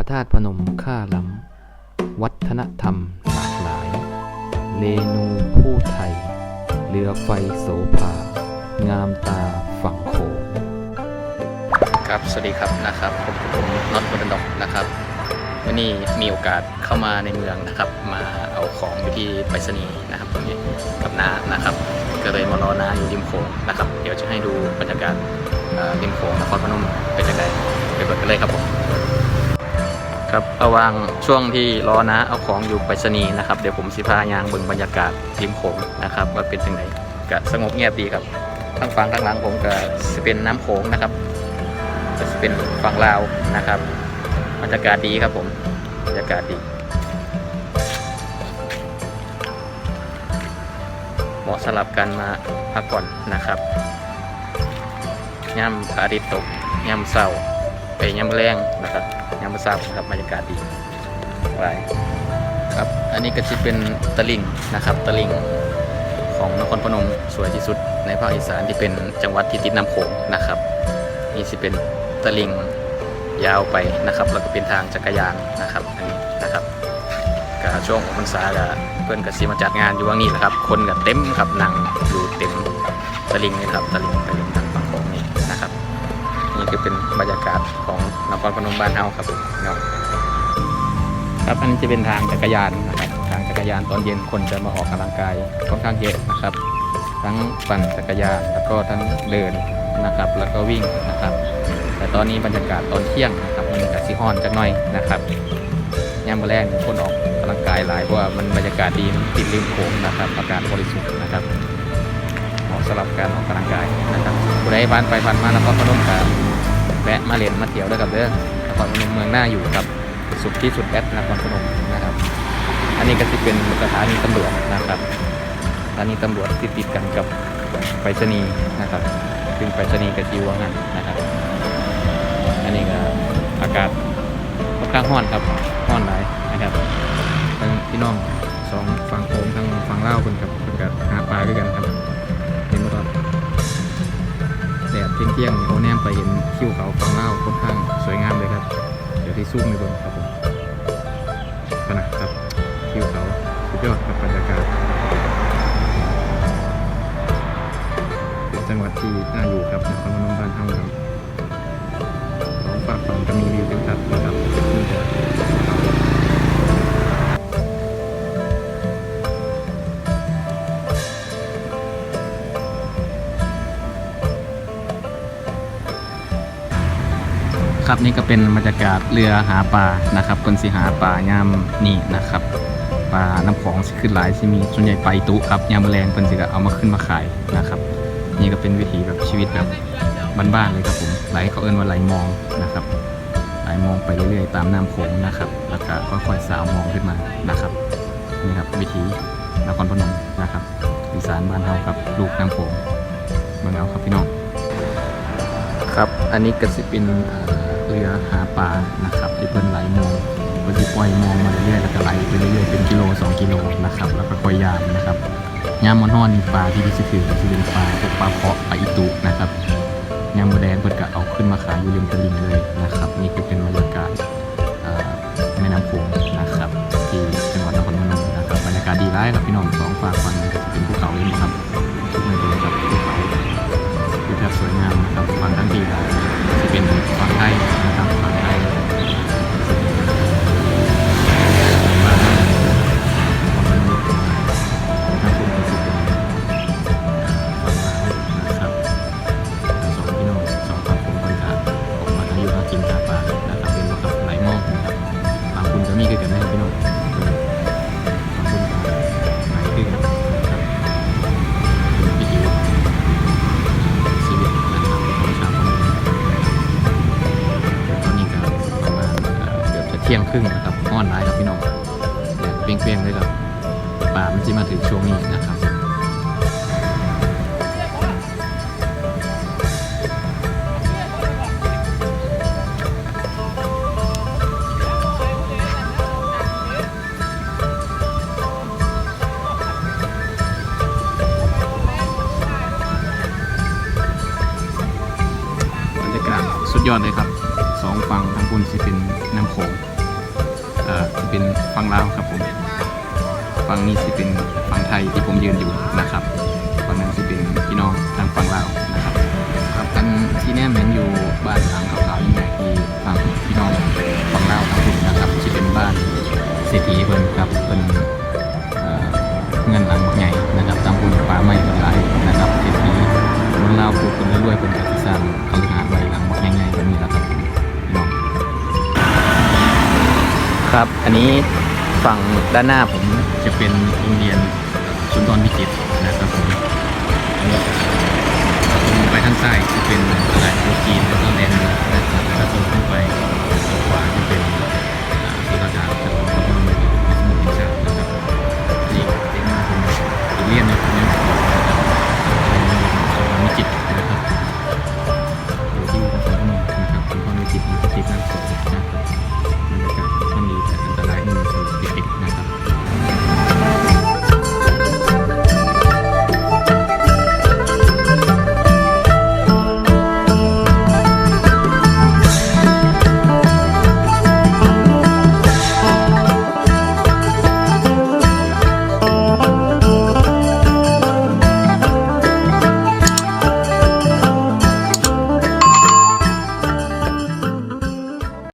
ระธาตุพนมค่าล้ำ วัฒนธรรมหลากหลายเรนูผู้ไทย เรือไฟโสภา งามตาฝั่งโขงครับ สวัสดีครับนะครับผมผมน็อตบันดอกนะครับวันนี้มีโอกาสเข้ามาในเมืองนะครับ มาเอาของอยู่ที่ไปรษณีย์นะครับตรงนี้กับนานะครับ ก็เลยมารอน้าอยู่ริมโขงนะครับ เดี๋ยวจะให้ดูบรรยากาศริมโขงนครพนมเป็นยังไงไปเปิดกันเลยครับผม ครับระหว่างช่วงที่รอนะเอาของอยู่ไปรษณีย์นะครับ เดี๋ยวผมสิพายางเบิ่งบรรยากาศริมโขงนะครับว่าเป็นยังไงก็สงบเงียบดีครับทั้งฝั่งทั้งหลังผมก็สิเป็นน้ำโขงนะครับจะเป็นฝั่งลาวนะครับบรรยากาศดีครับผมบรรยากาศดี เหมาะสำหรับการมาพักผ่อนนะครับย่ำพระอาทิตย์ตกย่ำเศร้าไปย่ำแรงนะครับ ย่ำเศร้าครับบรรยากาศดีไรครับ อันนี้ก็จะเป็นตะลิงนะครับตะลิงของนครพนมสวยที่สุดในภาคอีสานที่เป็นจังหวัดที่ติดน้ำโขงนะครับ นี่สิเป็นตะลิงยาวไปนะครับแล้วก็เป็นทางจักรยานนะครับอันนี้นะครับกับช่วงของพรรษาก็เพื่อนกับซีมาจัดงานอยู่ว่างนี้แหละครับ คนก็เต็มครับนั่งอยู่เต็มตะลิงนี่ครับตะลิงตะลิงทางฝั่งของนี่นะครับ นี่คือเป็นบรรยากาศของ นครพนมบ้านเฮาครับผมเนาะครับอันนี้จะเป็นทางจักรยานนะครับทางจักรยานตอนเย็นคนจะมาออกกำลังกายค่อนข้างเยอะนะครับ ทั้งปั่นจักรยานแล้วก็ทั้งเดินนะครับ แล้วก็วิ่งนะครับ แต่ตอนนี้บรรยากาศตอนเที่ยงนะครับมันกสิฮอนจักหน่อยนะครับยามมื้อแรกคนออกกำลังกายหลายเพราะว่ามันบรรยากาศดีมันติดริมโขงนะครับอากาศบริสุทธิ์นะครับเหมาะสำหรับการออกกำลังกายนะครับผู้ใดผ่านไปผ่านมาแล้วก็พนมกับ วะมาเล่นมาเที่ยวด้วยกับเด้อนครพนมเมืองหน้าอยู่กับสุดที่สุดแอดนครพนมนะครับ อันนี้ก็จะเป็นสถานีตำรวจนะครับสถานีตำรวจที่ติดกันกับไปรษณีย์นะครับซึ่งไปรษณีย์กับจีวังหันนะครับ อันนี้ก็อากาศค่อนข้างร้อนครับร้อนหลายนะครับทั้งพี่น้องสองฝั่งโขงทั้งฝั่งเล่าคนครับคนกับหาปลาด้วยกันครับ ดดเที่ยงๆโอ้แนมไปเห็นคิวเขาฝั่งเล่าค่อนข้างสวยงามเลยครับ เดี๋ยวที่ซูมไปบนครับผมก็นะครับคิวเขาสุดยอดครับบรรยากาศเป็นจังหวัดที่น่าอยู่ครับนครพนมบ้านเฮาครับสองฝั่งฝั่งจะมีวิวทิวทัศน์นะ ครับนี่ก็เป็นบรรยากาศเรือหาปลานะครับคนสิหาปลายามนี่นะครับปลาน้ำของสิขึ้นหลายสิมีส่วนใหญ่ปลาตุครับยามแมลงเพิ่นสิก็เอามาขึ้นมาขายนะครับ นี่ก็เป็นวิถีแบบชีวิตแบบบ้านๆเลยครับผมไหลเขาเอิ้นว่าไหลมองนะครับไหลมองไปเรื่อยๆ ตามน้ำโขงนะครับ แล้วก็ค่อยๆสาวมองขึ้นมานะครับนี่ครับวิถีนครพนมนะครับอีสานบ้านเราครับลูกน้ำโขงเมืองเอาครับพี่น้องครับ อันนี้ก็สิเป็น เรือหาปลานะครับที่เพิ่นไหลมองเพิ่นสิปล่อยมองมาเรื่อยๆแล้วก็ไหลไปเรื่อยๆเป็นกิโลสองกิโลนะครับแล้วก็ค่อยยามนะครับยามมอนฮอนมีปลาที่พิเศษคือก็จะเป็นปลาพวกปลาเพาะปลาอีตุนะครับยามมแดงเพิ่นก็เอาขึ้นมาขายอยู่ริมตลิ่งเลยาณเอ่อเกือบจะเที่ยงครึ่งนะครับอ้อนร้ายครับพี่น้องแดดเปรี้ยงๆเลยครับป่ามันจะมาถึงช่วงนี้นะครับ ดยอดเลยครับสองฝั่งทั้งคุณสิเป็นน้ำโขงเป็นฝั่งลาวครับผมฝั่งนี้สิเป็นฝั่งไทยที่ผมยืนอยู่นะครับฝั่งนั้นสิเป็นพี่น้องทางฝั่งลาวนะครับครับกันที่แนมเห็นอยู่บ้านหลังขาวๆนี่นะที่ฝั่งพี่น้องฝั่งลาวครับผมนะครับที่เป็นบ้านเศรษฐีเพิ่นครับเพิ่นเงินหลังใหญ่นะครับตามบุญป่าไม้เพิ่นหลนะครับเศรษฐีคนลาวปลูกคนรวยๆเพิ่นก็สิสร้าง ครับ อันนี้ฝั่งด้านหน้าผมจะเป็นโรงเรียนสุนทรวิจิตรนะครับผมตรงไปทางใต้จะเป็นตลาดโรจีนแล้วก็แลนด์นะครับแล้วตรงขึ้นไป